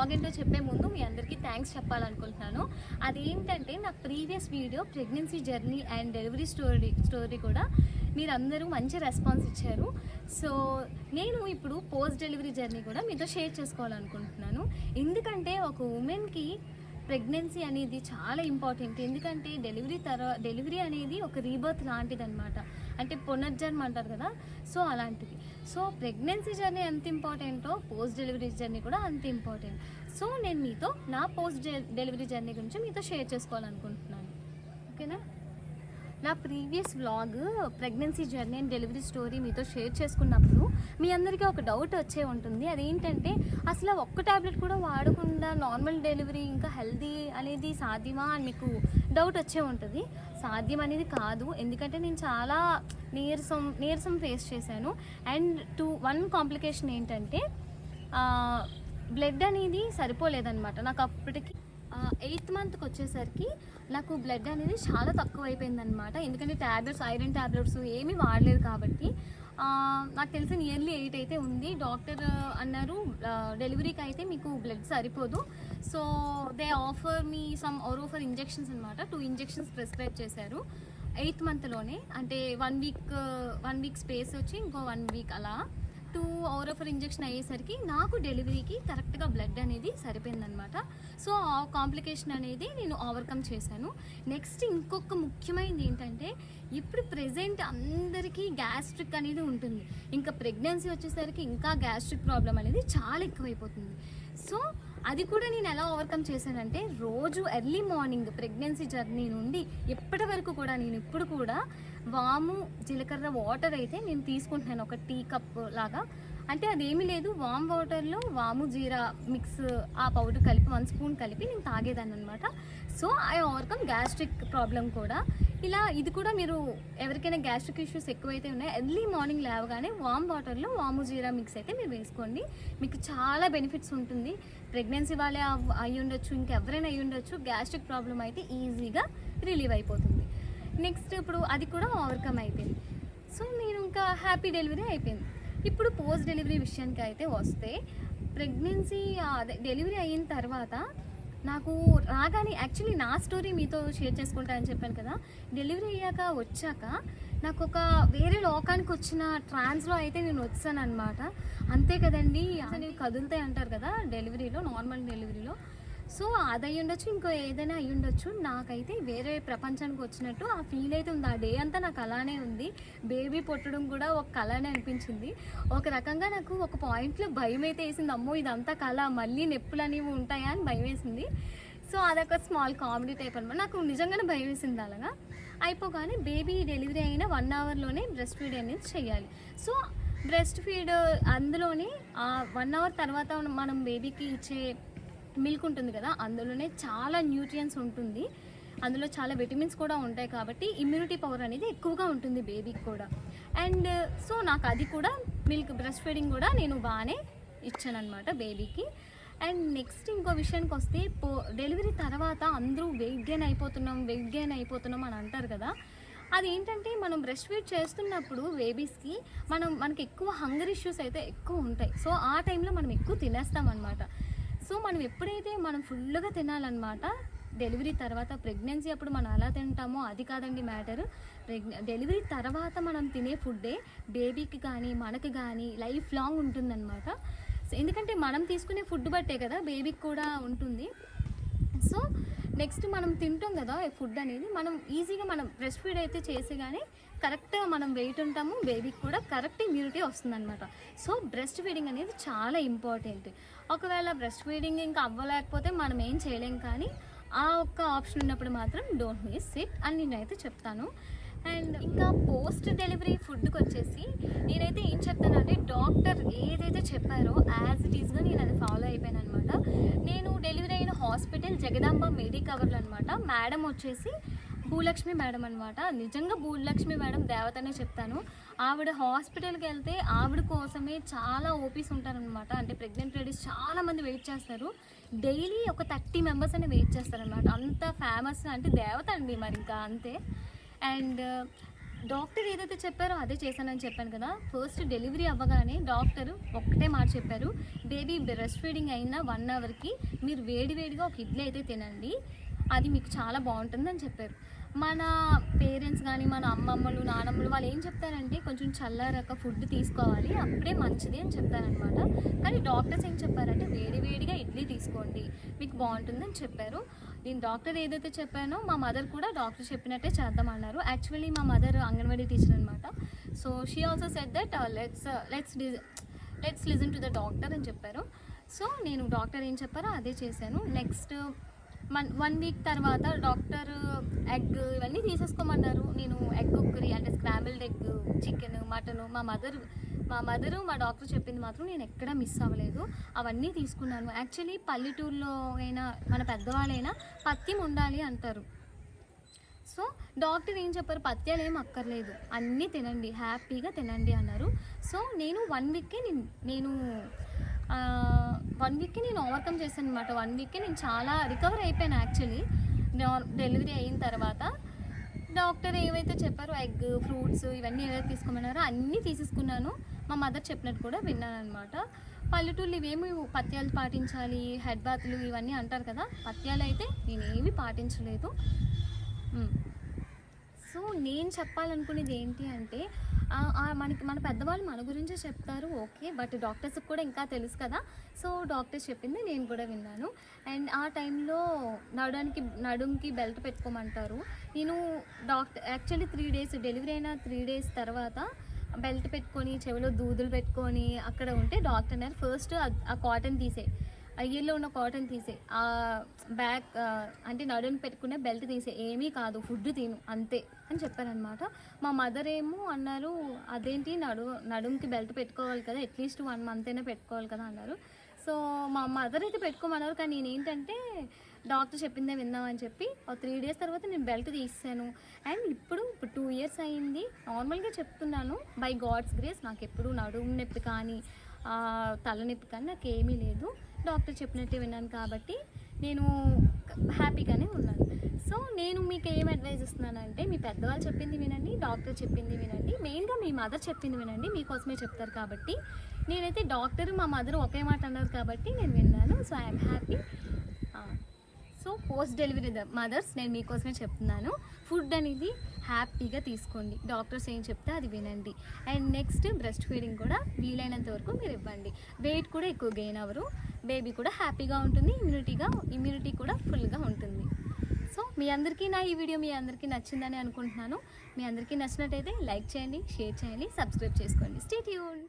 Blog ఏంటో చెప్పే ముందు మీ అందరికీ థ్యాంక్స్ చెప్పాలనుకుంటున్నాను. అదేంటంటే నా previous video pregnancy journey and delivery story story కూడా మీరందరూ మంచి రెస్పాన్స్ ఇచ్చారు. సో నేను ఇప్పుడు పోస్ట్ డెలివరీ జర్నీ కూడా మీతో షేర్ చేసుకోవాలనుకుంటున్నాను. ఎందుకంటే ఒక ఉమెన్కి ప్రెగ్నెన్సీ అనేది చాలా ఇంపార్టెంట్ ఎందుకంటే డెలివరీ తర్వాత డెలివరీ అనేది ఒక రీబర్త్ లాంటిది అనమాట అంటే పునర్జన్మ అంటారు కదా? సో అలాంటిది. సో ప్రెగ్నెన్సీ జర్నీ ఎంత ఇంపార్టెంటో పోస్ట్ డెలివరీ జర్నీ కూడా అంత ఇంపార్టెంట్. సో నేను మీతో నా పోస్ట్ డెలివరీ జర్నీ గురించి మీతో షేర్ చేసుకోవాలనుకుంటున్నాను. ఓకేనా? నా previous vlog pregnancy journey and delivery story మీతో షేర్ చేసుకున్నప్పుడు మీ అందరికీ ఒక డౌట్ వచ్చే ఉంటుంది. అదేంటంటే అసలు ఒక్క టాబ్లెట్ కూడా వాడకుండా నార్మల్ డెలివరీ ఇంకా హెల్దీ అనేది సాధ్యమా అని మీకు డౌట్ వచ్చే ఉంటుంది. సాధ్యం అనేది కాదు. ఎందుకంటే నేను చాలా నీరసం నీరసం ఫేస్ చేశాను. అండ్ టూ వన్ కాంప్లికేషన్ ఏంటంటే బ్లడ్ అనేది సరిపోలేదనమాట నాకు అప్పటికి ఎయిత్ మంత్కి వచ్చేసరికి నాకు బ్లడ్ అనేది చాలా తక్కువ అయిపోయిందనమాట ఎందుకంటే ట్యాబ్లెట్స్ ఐరన్ ట్యాబ్లెట్స్ ఏమీ వాడలేదు కాబట్టి నాకు తెలిసి నియర్లీ ఎయిట్ అయితే ఉంది. డాక్టర్ అన్నారు డెలివరీకి అయితే మీకు బ్లడ్ సరిపోదు. So they offer me some Orofer injections అనమాట టూ ఇంజెక్షన్స్ ప్రిస్క్రైబ్ చేశారు. ఎయిత్ మంత్లోనే అంటే one week one week space వచ్చి ఇంకో వన్ వీక్ అలా. టూ ఓరోఫర్ ఇంజెక్షన్ అయ్యేసరికి నాకు డెలివరీకి కరెక్ట్గా బ్లడ్ అనేది సరిపోయిందనమాట సో ఆ కాంప్లికేషన్ అనేది నేను ఓవర్కమ్ చేశాను. నెక్స్ట్ ఇంకొక ముఖ్యమైనది ఏంటంటే ఇప్పుడు ప్రెసెంట్ అందరికీ గ్యాస్ట్రిక్ అనేది ఉంటుంది. ఇంకా ప్రెగ్నెన్సీ వచ్చేసరికి ఇంకా గ్యాస్ట్రిక్ ప్రాబ్లం అనేది చాలా ఎక్కువైపోతుంది. సో అది కూడా నేను ఎలా ఓవర్కమ్ చేశానంటే రోజు ఎర్లీ మార్నింగ్ ప్రెగ్నెన్సీ జర్నీ నుండి ఎప్పటి వరకు కూడా నేను ఇప్పుడు కూడా వాము జీలకర్ర వాటర్ అయితే నేను తీసుకుంటున్నాను. ఒక టీ కప్ లాగా. అంటే అదేమీ లేదు వామ్ వాటర్లో వాము జీరా మిక్స్ ఆ పౌడర్ కలిపి వన్ స్పూన్ కలిపి నేను తాగేదాన్ని అనమాట so I overcome gastric problem కూడా. ఇలా ఇది కూడా మీరు ఎవరికైనా గ్యాస్ట్రిక్ ఇష్యూస్ ఎక్కువైతే ఉన్నాయి? ఎర్లీ మార్నింగ్ లేవగానే వామ్ వాటర్లో వాము జీరా మిక్స్ అయితే మీరు వేసుకోండి. మీకు చాలా బెనిఫిట్స్ ఉంటుంది. ప్రెగ్నెన్సీ వాళ్ళే అయి ఉండొచ్చు ఇంకెవరైనా అయి ఉండొచ్చు. గ్యాస్ట్రిక్ ప్రాబ్లం అయితే ఈజీగా రిలీవ్ అయిపోతుంది. నెక్స్ట్ ఇప్పుడు అది కూడా ఓవర్కమ్ అయిపోయింది. సో నేను ఇంకా హ్యాపీ డెలివరీ అయిపోయింది. ఇప్పుడు పోస్ట్ డెలివరీ విషయానికి అయితే వస్తే ప్రెగ్నెన్సీ అదే డెలివరీ అయిన తర్వాత నాకు రాగానే యాక్చువల్లీ నా స్టోరీ మీతో షేర్ చేసుకుంటా అని చెప్పాను కదా. డెలివరీ అయ్యాక వచ్చాక నాకు ఒక వేరే లోకానికి వచ్చిన ట్రాన్స్లో అయితే నేను వచ్చాను అనమాట అంతే కదండి. అసలు కదులుతాయి అంటారు కదా డెలివరీలో నార్మల్ డెలివరీలో సో అది అయి ఉండొచ్చు ఇంకో ఏదైనా అయి ఉండొచ్చు నాకైతే వేరే ప్రపంచానికి వచ్చినట్టు ఆ ఫీల్ అయితే ఉంది. ఆ డే అంతా నాకు అలానే ఉంది. బేబీ పుట్టడం కూడా ఒక కళనే అనిపించింది. ఒక రకంగా నాకు ఒక పాయింట్లో భయం అయితే వేసింది. అమ్మో ఇదంతా కళ మళ్ళీ నొప్పులు అనేవి ఉంటాయా అని భయం వేసింది సో అదొక స్మాల్ కామెడీ టైప్ అనమాట నాకు నిజంగానే భయం వేసింది అలాగా. అయిపోగానే బేబీ డెలివరీ అయిన వన్ అవర్లోనే బ్రెస్ట్ ఫీడ్ అనేది చేయాలి. సో బ్రెస్ట్ ఫీడ్ అందులోనే వన్ అవర్ తర్వాత మనం బేబీకి ఇచ్చే మిల్క్ ఉంటుంది కదా అందులోనే చాలా న్యూట్రియన్స్ ఉంటుంది. అందులో చాలా విటమిన్స్ కూడా ఉంటాయి కాబట్టి ఇమ్యూనిటీ పవర్ అనేది ఎక్కువగా ఉంటుంది బేబీకి కూడా. అండ్ సో నాకు అది కూడా మిల్క్ బ్రెస్ట్ ఫీడింగ్ కూడా నేను బాగానే ఇచ్చానమాట బేబీకి అండ్ నెక్స్ట్ ఇంకో విషయానికి వస్తే పో డెలివరీ తర్వాత అందరూ వెయిట్ గెయిన్ అయిపోతున్నాం వెయిట్ గెయిన్ అయిపోతున్నాం అని అంటారు కదా. అదేంటంటే మనం బ్రెస్ట్ ఫీడ్ చేస్తున్నప్పుడు బేబీస్కి మనం మనకి ఎక్కువ హంగర్ ఇష్యూస్ అయితే ఎక్కువ ఉంటాయి. సో ఆ టైంలో మనం ఎక్కువ తినేస్తాం అనమాట సో మనం ఎప్పుడైతే మనం ఫుల్గా తినాలన్నమాట డెలివరీ తర్వాత ప్రెగ్నెన్సీ అప్పుడు మనం ఎలా తింటామో అది కాదండి మ్యాటర్. ప్రెగ్నె డెలివరీ తర్వాత మనం తినే ఫుడ్డే బేబీకి కానీ మనకి కానీ లైఫ్ లాంగ్ ఉంటుందన్నమాట. సో ఎందుకంటే మనం తీసుకునే ఫుడ్ బట్టే కదా బేబీకి కూడా ఉంటుంది. సో నెక్స్ట్ మనం తింటాం కదా ఫుడ్ అనేది మనం ఈజీగా మనం బ్రెస్ట్ ఫీడ్ అయితే చేసి కానీ కరెక్ట్గా మనం వెయిట్ ఉంటాము బేబీకి కూడా కరెక్ట్ ఇమ్యూనిటీ వస్తుందన్నమాట. సో బ్రెస్ట్ ఫీడింగ్ అనేది చాలా ఇంపార్టెంట్ ఒకవేళ బ్రెస్ట్ ఫీడింగ్ ఇంకా అవ్వలేకపోతే మనం ఏం చేయలేం కానీ ఆ ఒక్క ఆప్షన్ ఉన్నప్పుడు మాత్రం డోంట్ మిస్ ఇట్ అని నేనైతే చెప్తాను. అండ్ ఇంకా పోస్ట్ డెలివరీ ఫుడ్కి వచ్చేసి నేనైతే ఏం చెప్తానంటే డాక్టర్ ఏదైతే చెప్పారో యాజ్ ఇట్ ఈస్గా నేను అది ఫాలో అయిపోయాను అనమాట నేను డెలివరీ అయిన హాస్పిటల్ జగదాంబ మెడికవర్లు అనమాట మేడం వచ్చేసి భూలక్ష్మి మేడం అనమాట నిజంగా భూలక్ష్మి మేడం దేవతనే చెప్తాను. ఆవిడ హాస్పిటల్కి వెళ్తే ఆవిడ కోసమే చాలా ఓపీస్ ఉంటారనమాట అంటే ప్రెగ్నెంట్ లేడీస్ చాలామంది వెయిట్ చేస్తారు. డైలీ ఒక థర్టీ మెంబర్స్ అని వెయిట్ చేస్తారనమాట అంత ఫేమస్ అంటే దేవత అండి మరి ఇంకా అంతే. అండ్ డాక్టర్ ఏదైతే చెప్పారో అదే చేశానని చెప్పాను కదా. ఫస్ట్ డెలివరీ అవ్వగానే డాక్టర్ ఒక్కటే మాట చెప్పారు. బేబీ బ్రెస్ట్ ఫీడింగ్ అయిన వన్ అవర్కి మీరు వేడి వేడిగా ఒక ఇడ్లీ అయితే తినండి. అది మీకు చాలా బాగుంటుందని చెప్పారు. మన పేరెంట్స్ కానీ మన అమ్మమ్మలు నానమ్మలు వాళ్ళు ఏం చెప్తారంటే కొంచెం చల్లారక ఫుడ్ తీసుకోవాలి అప్పుడే మంచిది అని చెప్తారనమాట కానీ డాక్టర్స్ ఏం చెప్పారంటే వేడి వేడిగా ఇడ్లీ తీసుకోండి మీకు బాగుంటుందని చెప్పారు. నేను డాక్టర్ ఏదైతే చెప్పానో మా మదర్ కూడా డాక్టర్ చెప్పినట్టే చేద్దామన్నారు. యాక్చువల్లీ మా మదర్ అంగన్వాడీ టీచర్ అనమాట so she also set that let's let's let's listen to the doctor అని చెప్పారు. సో నేను డాక్టర్ ఏం చెప్పారో అదే చేశాను. నెక్స్ట్ వన్ వన్ వీక్ తర్వాత డాక్టర్ ఎగ్ ఇవన్నీ తీసేసుకోమన్నారు. నేను ఎగ్ ఒక్కరి అంటే స్క్రాంబిల్డ్ ఎగ్ చికెన్ మటన్ మా మదర్ మా మదరు మా డాక్టర్ చెప్పింది మాత్రం నేను ఎక్కడా మిస్ అవ్వలేదు. అవన్నీ తీసుకున్నాను. యాక్చువల్లీ పల్లెటూరులో అయినా మన పెద్దవాళ్ళైనా పత్యం ఉండాలి అంటారు. సో డాక్టర్ ఏం చెప్పారు? పత్యాలు ఏం అక్కర్లేదు. అన్నీ తినండి. హ్యాపీగా తినండి అన్నారు. సో నేను వన్ వీక్కే నేను నేను వన్ వీక్కి నేను ఓవర్కమ్ చేశాను అనమాట వన్ వీక్కి నేను చాలా రికవర్ అయిపోయాను యాక్చువల్లీ. డెలివరీ అయిన తర్వాత డాక్టర్ ఏవైతే చెప్పారో ఎగ్ ఫ్రూట్స్ ఇవన్నీ ఏవైతే తీసుకోమన్నారో అన్నీ తీసేసుకున్నాను. మా మదర్ చెప్పినట్టు కూడా విన్నాను అనమాట పల్లెటూళ్ళు ఇవేమి పత్యాలు పాటించాలి హెడ్ బాత్లు ఇవన్నీ అంటారు కదా పత్యాలు అయితే నేనేమి పాటించలేదు. సో నేను చెప్పాలనుకునేది ఏంటి అంటే మనకి మన పెద్దవాళ్ళు మన గురించే చెప్తారు ఓకే బట్ డాక్టర్స్కి కూడా ఇంకా తెలుసు కదా. సో డాక్టర్స్ చెప్పింది నేను కూడా విన్నాను. అండ్ ఆ టైంలో నడడానికి నడుంకి బెల్ట్ పెట్టుకోమంటారు. నేను doctor actually three days delivery అయిన త్రీ డేస్ తర్వాత బెల్ట్ పెట్టుకొని చెవిలో దూదులు పెట్టుకొని అక్కడ ఉంటే డాక్టర్ అన్నారు ఫస్ట్ ఆ కాటన్ తీసే ఇయర్లో ఉన్న కాటన్ తీసే. ఆ బ్యాక్ అంటే నడుము పెట్టుకునే బెల్ట్ తీసే. ఏమీ కాదు ఫుడ్ తిను అంతే అని చెప్పారనమాట మా మదర్ ఏమో అన్నారు అదేంటి నడు నడుముకి బెల్ట్ పెట్టుకోవాలి కదా అట్లీస్ట్ వన్ మంత్ అయినా పెట్టుకోవాలి కదా అన్నారు. సో మా మదర్ అయితే పెట్టుకోమన్నారు కానీ నేను ఏంటంటే డాక్టర్ చెప్పిందే విందామని చెప్పి ఒక త్రీ డేస్ తర్వాత నేను బెల్ట్ తీసాను అండ్ ఇప్పుడు ఇప్పుడు టూ ఇయర్స్ అయింది. నార్మల్గా చెప్తున్నాను బై గాడ్స్ గ్రేస్ నాకు ఎప్పుడు నడుము నొప్పి కానీ ఆ, తలనొప్పి కానీ నాకు ఏమీ లేదు. డాక్టర్ చెప్పినట్టే విన్నాను కాబట్టి నేను హ్యాపీగానే ఉన్నాను. సో నేను మీకు ఏం అడ్వైజ్ ఇస్తున్నానంటే మీ పెద్దవాళ్ళు చెప్పింది వినండి డాక్టర్ చెప్పింది వినండి. మెయిన్గా మీ మదర్ చెప్పింది వినండి మీకోసమే చెప్తారు కాబట్టి. నేనైతే డాక్టర్ మా మదర్ ఒకే మాట అన్నారు కాబట్టి నేను విన్నాను. So I'm happy. So post delivery mothers నేను మీకోసమే చెప్తున్నాను. ఫుడ్ అనేది హ్యాపీగా తీసుకోండి. డాక్టర్స్ ఏం చెప్తే అది వినండి. అండ్ నెక్స్ట్ బ్రెస్ట్ ఫీడింగ్ కూడా వీలైనంత వరకు మీరు ఇవ్వండి. వెయిట్ కూడా ఎక్కువ గెయిన్ అవ్వరు. బేబీ కూడా హ్యాపీగా ఉంటుంది ఇమ్యూనిటీగా ఇమ్యూనిటీ కూడా ఫుల్గా ఉంటుంది. సో మీ అందరికీ నా ఈ వీడియో మీ అందరికీ నచ్చిందని అనుకుంటున్నాను. మీ అందరికీ నచ్చినట్టయితే లైక్ చేయండి షేర్ చేయండి సబ్స్క్రైబ్ చేసుకోండి. స్టేట్ యూన్